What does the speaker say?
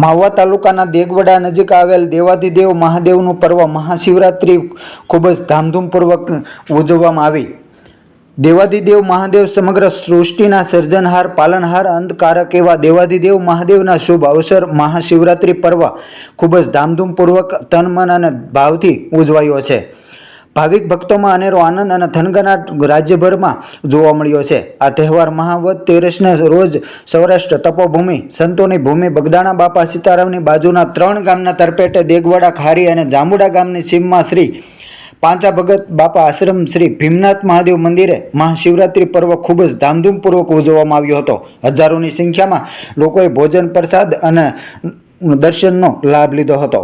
માવા તાલુકાના દેગવડા નજીક આવેલ દેવાધિદેવ મહાદેવનું પર્વ મહાશિવરાત્રિ ખૂબ જ ધામધૂમપૂર્વક ઉજવવામાં આવી. દેવાધિદેવ મહાદેવ સમગ્ર સૃષ્ટિના સર્જનહાર, પાલનહાર, અંધકારક એવા દેવાધિદેવ મહાદેવના શુભ અવસર મહાશિવરાત્રિ પર્વ ખૂબ જ ધામધૂમપૂર્વક તન, મન અને ભાવથી ઉજવાયો છે. ભાવિક ભક્તોમાં અનેરો આનંદ અને થનગનાટ રાજ્યભરમાં જોવા મળ્યો છે. આ તહેવાર મહાવત તેરસને રોજ સૌરાષ્ટ્ર તપોભૂમિ, સંતોની ભૂમિ, બગદાણા બાપા સીતારામની બાજુના ત્રણ ગામના તરપેટે દેગવાડા ખારી અને જાંબુડા ગામની સીમમાં શ્રી પાંચા ભગત બાપા આશ્રમ શ્રી ભીમનાથ મહાદેવ મંદિરે મહાશિવરાત્રિ પર્વ ખૂબ જ ધામધૂમપૂર્વક ઉજવવામાં આવ્યો હતો. હજારોની સંખ્યામાં લોકોએ ભોજન પ્રસાદ અને દર્શનનો લાભ લીધો હતો.